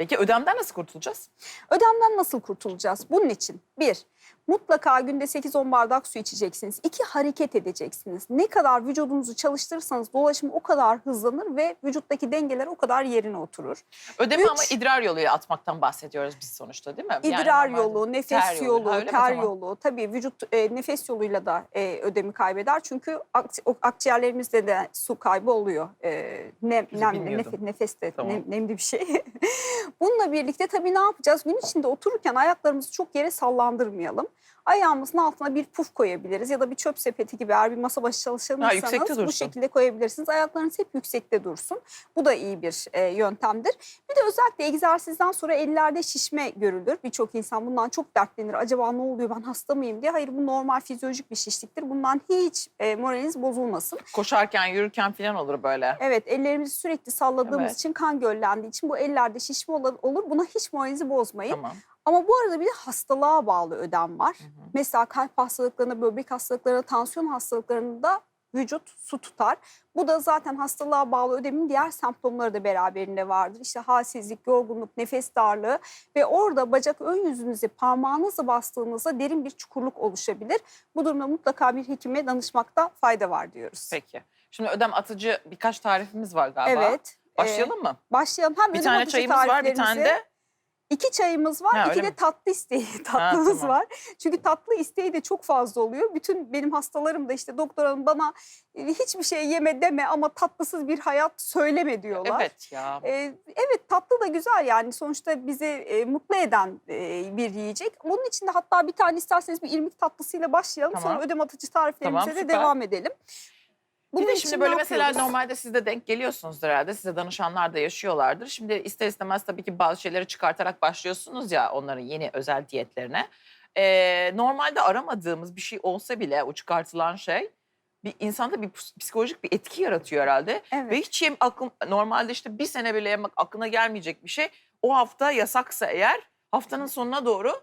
Peki ödemden nasıl kurtulacağız? Ödemden nasıl kurtulacağız? Bunun için bir, mutlaka günde 8-10 bardak su içeceksiniz. İki, hareket edeceksiniz. Ne kadar vücudunuzu çalıştırırsanız dolaşım o kadar hızlanır ve vücuttaki dengeler o kadar yerine oturur. Ödemi Üç. ama idrar yoluyla atmaktan bahsediyoruz biz sonuçta değil mi? Yani İdrar normalde yolu, nefes ter yolu, Ha, öyle ter Tamam. yolu. Tabii vücut e, nefes yoluyla da e, ödemi kaybeder. Çünkü ak- akciğerlerimizde de su kaybı oluyor. E, nem, bilmiyordum. nefes, nefes de Tamam. nem- nemli bir şey. Bununla birlikte tabii ne yapacağız? Gün içinde otururken ayaklarımızı çok yere sallandırmayalım. Ayağımızın altına bir puf koyabiliriz ya da bir çöp sepeti gibi eğer bir masa başı çalışanıysanız bu şekilde koyabilirsiniz. Ayaklarınız hep yüksekte dursun. Bu da iyi bir e, yöntemdir. Bir de özellikle egzersizden sonra ellerde şişme görülür. Birçok insan bundan çok dertlenir. Acaba ne oluyor ben hasta mıyım diye. Hayır bu normal fizyolojik bir şişliktir. Bundan hiç e, moraliniz bozulmasın. Koşarken, yürürken falan olur böyle. Evet ellerimizi sürekli salladığımız Evet. için kan göllendiği için bu ellerde şişme olur. Buna hiç moralinizi bozmayın. Tamam. Ama bu arada bir de hastalığa bağlı ödem var. Hı hı. Mesela kalp hastalıklarında, böbrek hastalıklarında, tansiyon hastalıklarında vücut su tutar. Bu da zaten hastalığa bağlı ödemin diğer semptomları da beraberinde vardır. İşte halsizlik, yorgunluk, nefes darlığı ve orada bacak ön yüzünüze parmağınızla bastığınızda derin bir çukurluk oluşabilir. Bu durumda mutlaka bir hekime danışmakta fayda var diyoruz. Peki. Şimdi ödem atıcı birkaç tarifimiz var galiba. Evet. Başlayalım mı? Başlayalım. Hem Bir tane çayımız var, bir tane de İki çayımız var, Ha, iki de mi? tatlı isteği tatlımız tamam. var. Çünkü tatlı isteği de çok fazla oluyor. Bütün benim hastalarım da işte doktor hanım bana e, hiçbir şey yeme deme ama tatlısız bir hayat söyleme diyorlar. evet ya. Ee, evet tatlı da güzel yani sonuçta bizi e, mutlu eden e, bir yiyecek. Bunun için de hatta bir tane isterseniz bir irmik tatlısıyla başlayalım. Tamam. Sonra ödem atıcı tariflerimize Tamam, de süper. devam edelim. Bir de şimdi böyle mesela yapıyoruz? normalde siz de denk geliyorsunuzdur herhalde. Size danışanlar da yaşıyorlardır. Şimdi ister istemez tabii ki bazı şeyleri çıkartarak başlıyorsunuz ya onların yeni özel diyetlerine. Ee, normalde aramadığımız bir şey olsa bile o çıkartılan şey bir insanda bir ps- psikolojik bir etki yaratıyor herhalde. Evet. Ve hiç yem aklım normalde işte bir sene bile yemek aklına gelmeyecek bir şey. O hafta yasaksa eğer haftanın sonuna doğru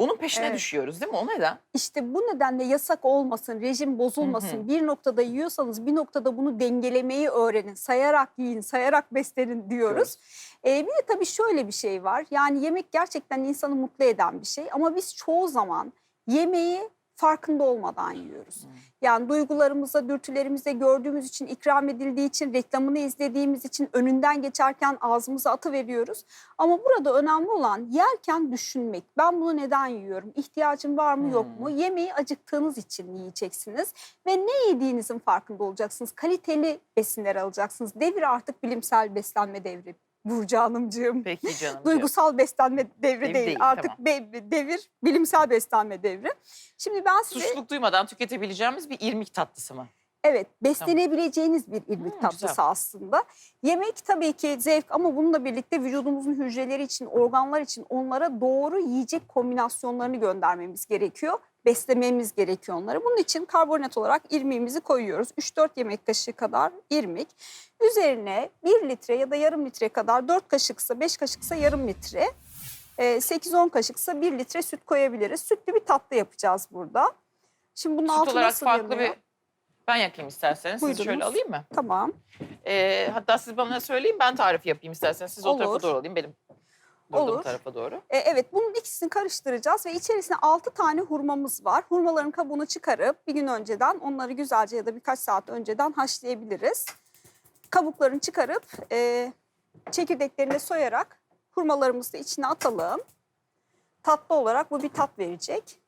onun peşine Evet. düşüyoruz değil mi? O neden? İşte bu nedenle yasak olmasın, rejim bozulmasın. Hı. Bir noktada yiyorsanız bir noktada bunu dengelemeyi öğrenin. Sayarak yiyin, sayarak beslenin diyoruz. Ee, bir de tabii şöyle bir şey var. Yani yemek gerçekten insanı mutlu eden bir şey. Ama biz çoğu zaman yemeği farkında olmadan yiyoruz. Yani duygularımızda, dürtülerimizde gördüğümüz için, ikram edildiği için, reklamını izlediğimiz için önünden geçerken ağzımıza atıveriyoruz. Ama burada önemli olan yerken düşünmek. Ben bunu neden yiyorum? İhtiyacım var mı yok mu? Yemeği acıktığınız için yiyeceksiniz ve ne yediğinizin farkında olacaksınız. Kaliteli besinler alacaksınız. Devir artık bilimsel beslenme devri. Burcu Hanımcığım. Peki canım. Duygusal beslenme devri değil. değil, Artık tamam. be- devir bilimsel beslenme devri. Şimdi ben size Suçluluk duymadan tüketebileceğimiz bir irmik tatlısı mı? Evet, beslenebileceğiniz bir irmik Hmm, tatlısı güzel. aslında. Yemek tabii ki zevk ama bununla birlikte vücudumuzun hücreleri için, organlar için onlara doğru yiyecek kombinasyonlarını göndermemiz gerekiyor. Beslememiz gerekiyor onları. Bunun için karbonat olarak irmiğimizi koyuyoruz. 3-4 yemek kaşığı kadar irmik. Üzerine 1 litre ya da yarım litre kadar 4 kaşıksa 5 kaşıksa yarım litre. e, 8-10 kaşıksa 1 litre süt koyabiliriz. Sütlü bir tatlı yapacağız burada. Şimdi bunun Süt altı olarak nasıl farklı yanıyor? bir... Ben yakayım isterseniz. Şöyle Buyurunuz. alayım mı? Tamam. Ee, hatta siz bana söyleyin ben tarif yapayım isterseniz. Siz o tarafa Olur. doğru alayım benim durduğum Olur. tarafa doğru. E, evet bunun ikisini karıştıracağız ve içerisine 6 tane hurmamız var. Hurmaların kabuğunu çıkarıp bir gün önceden onları güzelce ya da birkaç saat önceden haşlayabiliriz. Kabuklarını çıkarıp e, çekirdeklerini soyarak hurmalarımızı da içine atalım. Tatlı olarak bu bir tat verecek.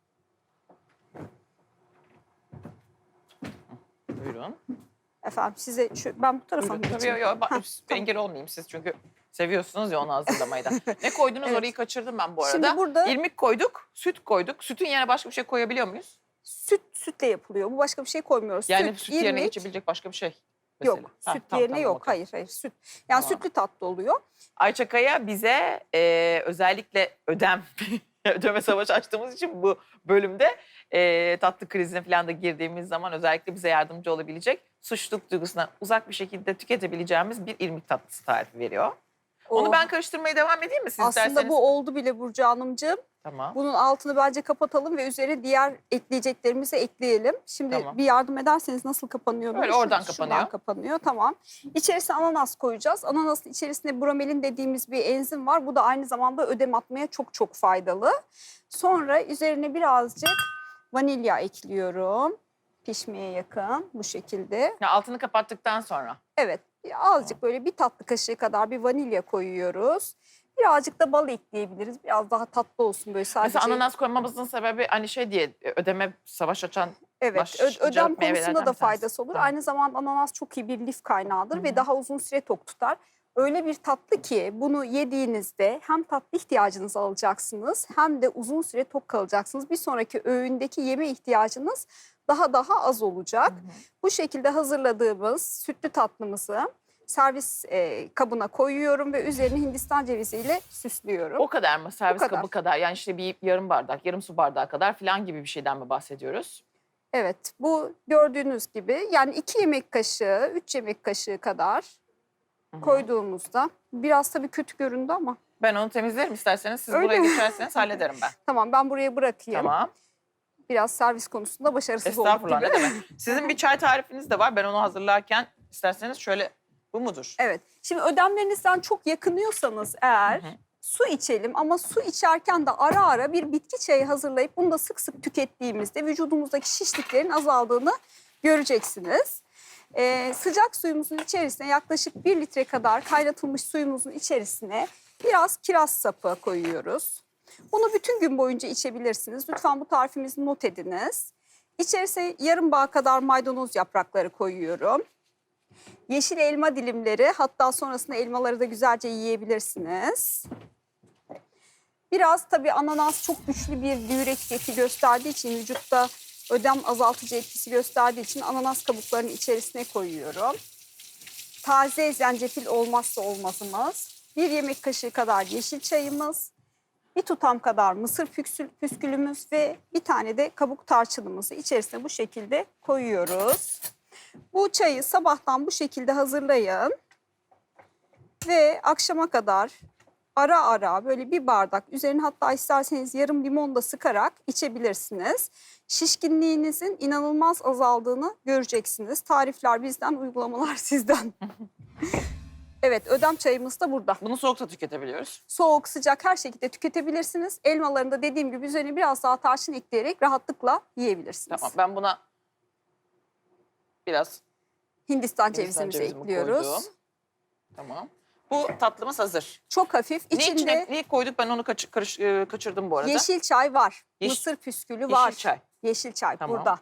Buyurun. Efendim size şu, ben bu tarafa mı Buyurun. Geçeyim? yo, yo, bak, Heh, tamam. engel olmayayım siz çünkü seviyorsunuz ya onu hazırlamayı da. ne koydunuz Evet. orayı kaçırdım ben bu arada. Şimdi burada İrmik koyduk, süt koyduk. Sütün yerine başka bir şey koyabiliyor muyuz? süt sütle yapılıyor. Bu başka bir şey koymuyoruz. Yani süt, yerine irmik- geçebilecek başka bir şey. mesela. Yok, Ha, süt tamam, yerine tamam, yok. okey. Hayır, hayır, süt. Yani Tamam. sütlü tatlı oluyor. Ayça Kaya bize e, özellikle ödem, ödeme savaşı açtığımız için bu bölümde e, tatlı krizine falan da girdiğimiz zaman özellikle bize yardımcı olabilecek suçluluk duygusuna uzak bir şekilde tüketebileceğimiz bir irmik tatlısı tarifi veriyor. Onu ben karıştırmaya devam edeyim mi siz Aslında isterseniz? bu oldu bile Burcu Hanımcığım. Tamam. Bunun altını bence kapatalım ve üzerine diğer ekleyeceklerimizi ekleyelim. Şimdi Tamam. bir yardım ederseniz nasıl kapanıyor? Böyle Şu- oradan şuradan kapanıyor. kapanıyor. Tamam. İçerisine ananas koyacağız. Ananasın içerisinde bromelin dediğimiz bir enzim var. Bu da aynı zamanda ödem atmaya çok çok faydalı. Sonra üzerine birazcık vanilya ekliyorum. Pişmeye yakın bu şekilde. Ya altını kapattıktan sonra. Evet azıcık böyle bir tatlı kaşığı kadar bir vanilya koyuyoruz. Birazcık da bal ekleyebiliriz. Biraz daha tatlı olsun böyle sadece. Mesela ananas koymamızın sebebi hani şey diye ödeme savaş açan Evet, ö- ödem konusunda da faydası olur. Aynı zamanda ananas çok iyi bir lif kaynağıdır Hı ve daha uzun süre tok tutar. Öyle bir tatlı ki bunu yediğinizde hem tatlı ihtiyacınızı alacaksınız hem de uzun süre tok kalacaksınız. Bir sonraki öğündeki yeme ihtiyacınız daha daha az olacak. Hı hı. Bu şekilde hazırladığımız sütlü tatlımızı servis e, kabına koyuyorum ve üzerine Hindistan ceviziyle süslüyorum. O kadar mı? Servis kadar. kabı kadar. Yani işte bir yarım bardak, yarım su bardağı kadar falan gibi bir şeyden mi bahsediyoruz? Evet, bu gördüğünüz gibi yani iki yemek kaşığı, üç yemek kaşığı kadar. Koyduğumuzda biraz tabii kötü göründü ama Ben onu temizlerim isterseniz. Siz Öyle buraya mi? geçerseniz hallederim ben. tamam ben buraya bırakayım. tamam. Biraz servis konusunda başarısız olduk Estağfurullah gibi. ne demek. Sizin bir çay tarifiniz de var. Ben onu hazırlarken isterseniz şöyle bu mudur? Evet. Şimdi ödemlerinizden çok yakınıyorsanız eğer Hı hı. su içelim ama su içerken de ara ara bir bitki çayı hazırlayıp bunu da sık sık tükettiğimizde vücudumuzdaki şişliklerin azaldığını göreceksiniz. Ee, sıcak suyumuzun içerisine yaklaşık bir litre kadar kaynatılmış suyumuzun içerisine biraz kiraz sapı koyuyoruz. Bunu bütün gün boyunca içebilirsiniz. Lütfen bu tarifimizi not ediniz. İçerisine yarım bağ kadar maydanoz yaprakları koyuyorum. Yeşil elma dilimleri hatta sonrasında elmaları da güzelce yiyebilirsiniz. Biraz tabii ananas çok güçlü bir diüretik etki gösterdiği için vücutta ödem azaltıcı etkisi gösterdiği için ananas kabuklarını içerisine koyuyorum. Taze zencefil olmazsa olmazımız. Bir yemek kaşığı kadar yeşil çayımız. Bir tutam kadar mısır püskül- püskülümüz ve bir tane de kabuk tarçınımızı içerisine bu şekilde koyuyoruz. Bu çayı sabahtan bu şekilde hazırlayın. Ve akşama kadar ara ara böyle bir bardak üzerine hatta isterseniz yarım limon da sıkarak içebilirsiniz. Şişkinliğinizin inanılmaz azaldığını göreceksiniz. Tarifler bizden, uygulamalar sizden. evet, ödem çayımız da burada. Bunu soğukta tüketebiliyoruz. Soğuk, sıcak her şekilde tüketebilirsiniz. Elmalarını da dediğim gibi üzerine biraz daha tarçın ekleyerek rahatlıkla yiyebilirsiniz. Tamam ben buna biraz Hindistan Hindistan cevizimizi cevizimi ekliyoruz. koydum. Tamam. Bu tatlımız hazır. Çok hafif. Ne İçinde içine neyi koyduk ben onu karış- e, kaçırdım bu arada. yeşil çay var. Yeş- Mısır püskülü Yeşil var. çay. Yeşil çay Tamam. burada.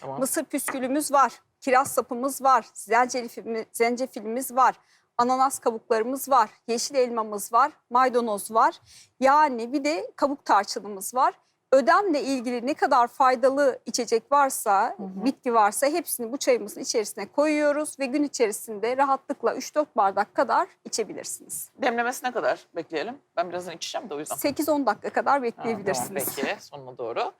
Tamam. Mısır püskülümüz var. Kiraz sapımız var. Zencefilimiz, zencefilimiz var. Ananas kabuklarımız var. Yeşil elmamız var. Maydanoz var. Yani bir de kabuk tarçınımız var. Ödemle ilgili ne kadar faydalı içecek varsa, hı. bitki varsa hepsini bu çayımızın içerisine koyuyoruz ve gün içerisinde rahatlıkla 3-4 bardak kadar içebilirsiniz. Demlemesine kadar bekleyelim. Ben birazdan içeceğim de o yüzden. 8-10 dakika kadar Ha, tamam, bekleyebilirsiniz. peki sonuna doğru.